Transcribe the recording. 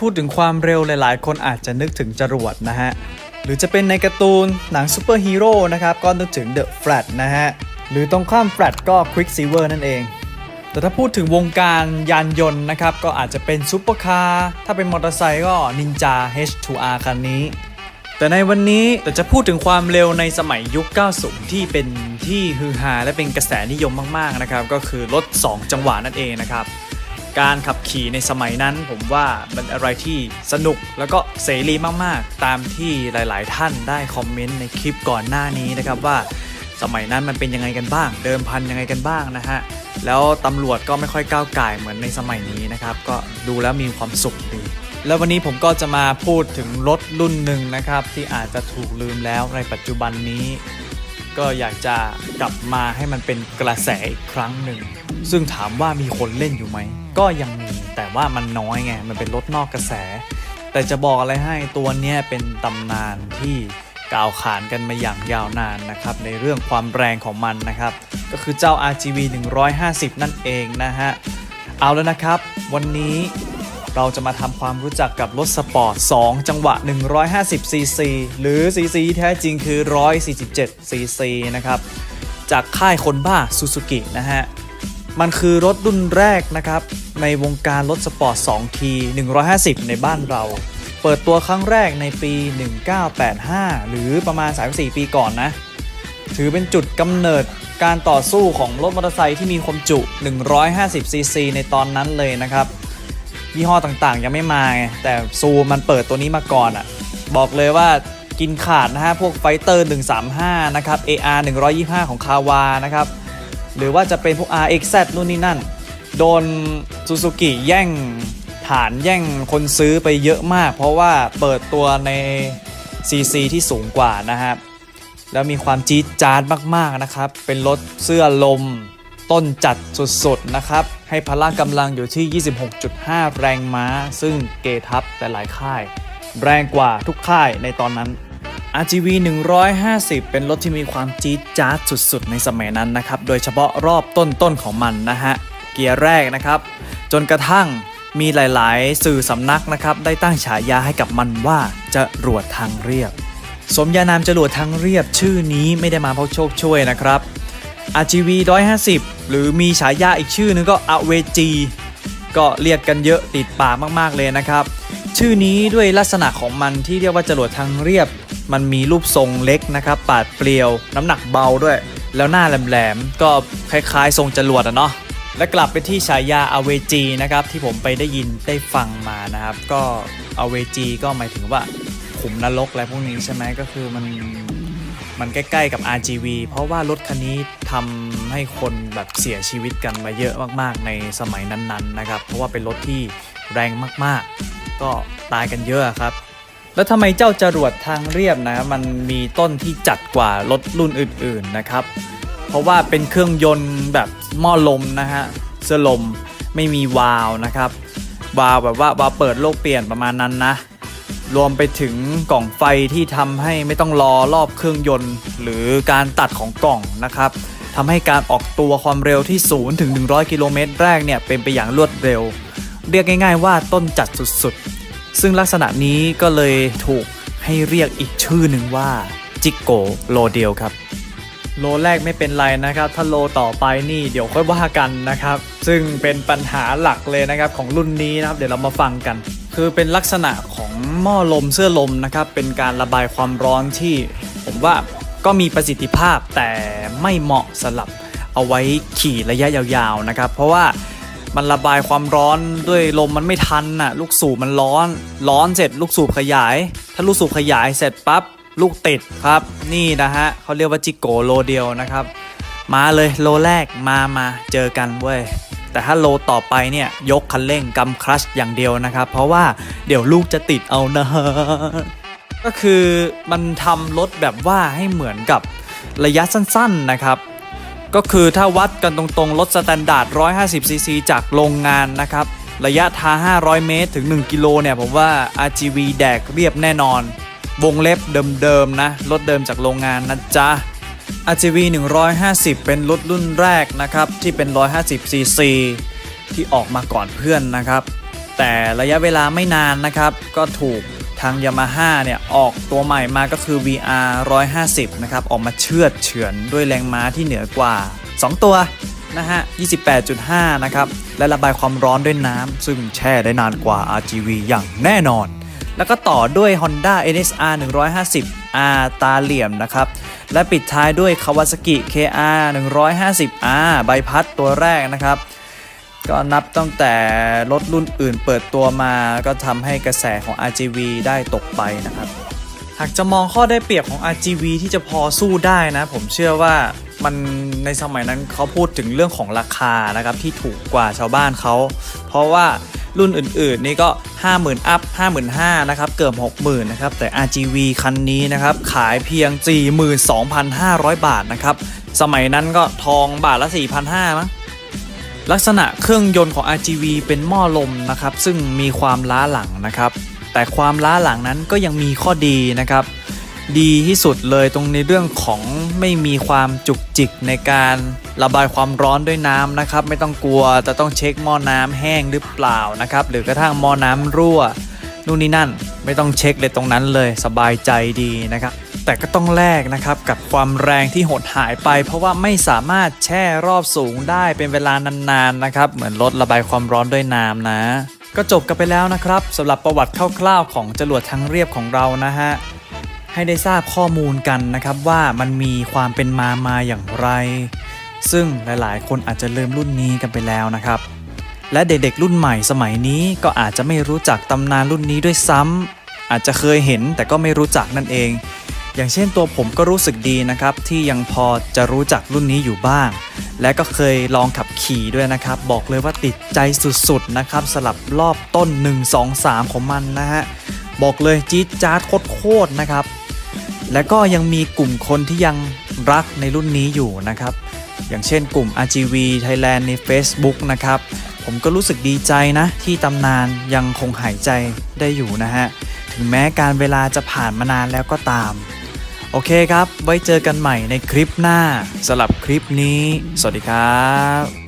พูดถึงความเร็วหลายๆ คนอาจจะนึกถึงจรวดนะฮะ หรือจะเป็นในการ์ตูนหนังซูเปอร์ฮีโร่นะครับ ก็นึกถึง The Flash นะฮะ หรือตรงข้าม Flash ก็ Quicksilver นั่นเอง แต่ถ้าพูดถึงวงการยานยนต์นะครับ ก็อาจจะเป็นซูเปอร์คาร์ถ้าเป็นมอเตอร์ไซค์ก็ Ninja H2R คันนี้ แต่ในวันนี้แต่จะพูดถึงความเร็วในสมัยยุค 90 ที่เป็นที่ฮือฮาและเป็นกระแสนิยมมากๆนะครับก็คือรถ 2 จังหวะนั่นเองนะครับ การขับขี่ในสมัยนั้น ผมว่ามันอะไรที่สนุกแล้วก็เสรีมากๆ ตามที่หลาย ๆ ท่านได้คอมเมนต์ในคลิปก่อนหน้านี้นะครับว่าสมัยนั้นมันเป็นยังไงกันบ้าง เดิมพันยังไงกันบ้างนะฮะ แล้วตำรวจก็ไม่ค่อยก้าวไก่เหมือนในสมัยนี้นะครับ ก็ดูแล้วมีความสุขดี แล้ววันนี้ผมก็จะมาพูดถึงรถรุ่นหนึ่งนะครับ ที่อาจจะถูกลืมแล้วในปัจจุบันนี้ ก็อยากจะกลับมาให้มันเป็นกระแสอีกครั้งหนึ่ง ซึ่งถามว่ามีคนเล่นอยู่ไหม ก็ยังมี แต่ว่ามันน้อยไง มันเป็นรถนอกกระแส แต่จะบอกอะไรให้ตัวเนี้ยเป็นตำนานที่กล่าวขานกันมาอย่างยาวนานนะครับ ในเรื่องความแรงของมันนะครับ ก็คือเจ้า RGV 150 นั่นเองนะฮะ เอาแล้วนะครับ วันนี้ เราจะมาทำความรู้จักกับรถสปอร์ต 2 จังหวะ 150 cc หรือ cc แท้จริงคือ 147 cc นะครับ จากค่ายคนบ้าซูซูกินะฮะ มันคือรถรุ่นแรกนะครับ ในวงการรถสปอร์ต2ที150 ในบ้านเรา เปิดตัวครั้งแรกในปี 1985 หรือประมาณ 34 ปีก่อนนะ ถือเป็นจุดกำเนิดการต่อสู้ของรถมอเตอร์ไซค์ที่มีความจุ 150 ซีซีในตอนนั้นเลยนะครับ ยี่ห้อต่างๆ ยังไม่มาไงแต่ซูมันเปิดตัวนี้มาก่อนอะ่ะ บอกเลยว่ากินขาดนะฮะ พวกไฟเตอร์ 135 นะครับ AR 125 ของคาวานะครับ หรือว่าจะเป็นพวก RXZ นู่นนี่นั่น โดนซูซูกิแย่งฐานแย่งคนซื้อไปเยอะมาก เพราะว่าเปิดตัวใน CC ที่สูงกว่านะครับ แล้วมีความจี๊ดจ๊าดมากๆนะครับ เป็นรถเสื้อลม ต้นจัดสุดๆนะครับ ให้พละกำลังอยู่ที่ 26.5 แรงม้า ซึ่งเกทับแต่หลายค่าย แรงกว่าทุกค่ายในตอนนั้น RGV 150 เป็นรถที่มีความจี๊ดจ๊าดสุดๆ ในสมัยนั้นนะครับ โดยเฉพาะรอบต้นๆของมันนะฮะ เกียร์แรกนะครับ จนกระทั่งมีหลายๆ สื่อสำนักนะครับ ได้ตั้งฉายาให้กับมันว่าจะรวดทางเรียบ สมญานามจรวดทางเรียบชื่อนี้ไม่ได้มาเพราะโชคช่วยนะครับ RGV 150 หรือมีฉายาอีกชื่อนึงก็ AVG ก็เรียกกันเยอะติดปากมากๆเลยนะครับ ชื่อนี้ด้วยลักษณะของมันที่เรียกว่าจรวดทางเรียบ มันมีรูปทรงเล็กนะครับปาดเปรียว น้ำหนักเบาด้วย แล้วหน้าแหลมๆก็คล้ายๆ ทรงจรวดอะเนาะและกลับไปที่ฉายา AVG นะครับที่ผมไปได้ยินได้ฟังมานะครับ ก็ AVG ก็หมายถึงว่าขุมนรกอะไรพวกนี้ใช่ไหมก็คือมัน มันใกล้ๆกับ RGV เพราะว่ารถคันนี้ทำให้คนแบบเสียชีวิตกันมาเยอะมากๆ ในสมัยนั้นๆนะครับ เพราะว่าเป็นรถที่แรงมากๆ ก็ตายกันเยอะครับ แล้วทำไมเจ้าจรวดทางเรียบนะ มันมีต้นที่จัดกว่ารถรุ่นอื่นๆนะครับ เพราะว่าเป็นเครื่องยนต์แบบหม้อลมนะฮะเสื้อลมไม่มีวาล์วนะครับวาล์วแบบว่าวาล์วเปิดโลกเปลี่ยนประมาณนั้นนะ รวมไปถึงกล่องไฟที่ทำให้ไม่ต้องรอรอบเครื่องยนต์ หรือการตัดของกล่องนะครับทำให้การออกตัวความเร็วที่ 0 ถึง 100 กิโลเมตรแรกเนี่ยเป็นไปอย่างรวดเร็ว เรียกง่ายๆว่าต้นจัดสุดๆ ซึ่งลักษณะนี้ก็เลยถูกให้เรียกอีกชื่อหนึ่งว่า จิโกโลเดียวครับ โลแรกไม่เป็นไรนะครับ ถ้าโลต่อไปนี่เดี๋ยวค่อยว่ากันนะครับ ซึ่งเป็นปัญหาหลักเลยนะครับของรุ่นนี้นะครับ เดี๋ยวเรามาฟังกัน คือเป็นลักษณะของหม้อลมเสื้อลมนะครับ เป็นการระบายความร้อนที่ผมว่าก็มีประสิทธิภาพแต่ไม่เหมาะสำหรับเอาไว้ขี่ระยะยาวๆนะครับ เพราะว่ามันระบายความร้อนด้วยลมมันไม่ทันน่ะลูกสูบมันร้อนร้อนเสร็จลูกสูบขยาย ถ้าลูกสูบขยายเสร็จปั๊บลูกติดครับ นี่นะฮะเขาเรียกว่าจิโกโลเดียวนะครับ มาเลยโลแรกมามาเจอกันเว้ย แต่ถ้าโลต่อไปเนี่ยยกคันเร่งกำคลัชอย่างเดียวนะครับ เพราะว่าเดี๋ยวลูกจะติดเอานะฮะก็คือมันทำรถแบบว่าให้เหมือนกับระยะสั้นๆนะครับ ก็คือถ้าวัดกันตรงๆ รถสแตนดาร์ด 150 ซีซีจากโรงงานนะครับ ระยะทาง500 เมตรถึง 1 กิโลเนี่ย ผมว่า RGV แดกเรียบแน่นอน วงเล็บเดิมๆนะ รถเดิมจากโรงงานนะจ๊ะ RGV 150 เป็นรถรุ่นแรกนะครับ ที่เป็น 150ซีซีที่ออกมาก่อนเพื่อนนะครับ แต่ระยะเวลาไม่นานนะครับ ก็ถูกทาง Yamaha เนี่ยออกตัวใหม่มาก็คือ VR 150 นะครับ ออกมาเชือดเฉือนด้วยแรงม้าที่เหนือกว่า 2 ตัวนะฮะ 28.5 นะครับ และระบายความร้อนด้วยน้ำซึ่งแช่ได้นานกว่า RGV อย่างแน่นอน แล้วก็ต่อด้วย Honda NSR 150R ตาเหลี่ยมนะครับ และปิดท้ายด้วย Kawasaki KR 150R ใบพัดตัวแรกนะครับ ก็นับตั้งแต่รถรุ่นอื่นเปิดตัวมาก็ทำให้กระแสของ RGV ได้ตกไปนะครับหากจะมองข้อได้เปรียบของ RGV ที่จะพอสู้ได้นะ ผมเชื่อว่ามันในสมัยนั้นเขาพูดถึงเรื่องของราคานะครับที่ถูกกว่าชาวบ้านเขา เพราะว่า รุ่นอื่นๆ นี่ก็ 50,000 อัพ 55,000นะครับ เกือบ 60,000นะครับ แต่ RGV คันนี้นะครับ ขายเพียง 42,500 บาทนะครับ สมัยนั้นก็ทองบาทละ 4,500มั้งลักษณะเครื่องยนต์ของ RGV เป็นหม้อลมนะครับ ซึ่งมีความล้าหลังนะครับ แต่ความล้าหลังนั้นก็ยังมีข้อดีนะครับ ดีที่สุดเลยตรงในเรื่องของ ไม่มีความจุกจิกในการระบายความร้อนด้วยน้ำนะครับ ไม่ต้องกลัวจะต้องเช็คหม้อน้ำแห้งหรือเปล่านะครับ หรือกระทั่งหม้อน้ำรั่วนู่นนี่นั่นไม่ต้องเช็คเลยตรงนั้นเลยสบายใจดีนะครับ แต่ก็ต้องแลกนะครับกับความแรงที่หดหายไป เพราะว่าไม่สามารถแช่รอบสูงได้เป็นเวลานานๆนะครับ เหมือนรถระบายความร้อนด้วยน้ำนะ ก็จบกันไปแล้วนะครับสำหรับประวัติคร่าวๆของจรวดทางเรียบของเรานะฮะ ให้ได้ทราบข้อมูลกันนะครับว่ามันมีความเป็นมามาอย่างไร ซึ่งหลายๆ คนอาจจะลืมรุ่นนี้กันไปแล้วนะครับ และเด็กๆ รุ่นใหม่สมัยนี้ก็อาจจะไม่รู้จักตำนานรุ่นนี้ด้วยซ้ำอาจจะเคยเห็นแต่ก็ไม่รู้จักนั่นเอง อย่างเช่นตัวผมก็รู้สึกดีนะครับ ที่ยังพอจะรู้จักรุ่นนี้อยู่บ้าง และก็เคยลองขับขี่ด้วยนะครับ บอกเลยว่าติดใจสุดๆนะครับสลับรอบต้น 1 2 3 ของมันนะฮะบอกเลยจี๊ดจ๊าดโคตรๆนะครับ และก็ยังมีกลุ่มคนที่ยังรักในรุ่นนี้อยู่นะครับ อย่างเช่นกลุ่ม RGV Thailand ใน Facebook นะครับ ผมก็รู้สึกดีใจนะ ที่ตำนานยังคงหายใจได้อยู่นะฮะ ถึงแม้การเวลาจะผ่านมานานแล้วก็ตาม โอเคครับ ไว้เจอกันใหม่ในคลิปหน้าสำหรับคลิปนี้ สวัสดีครับ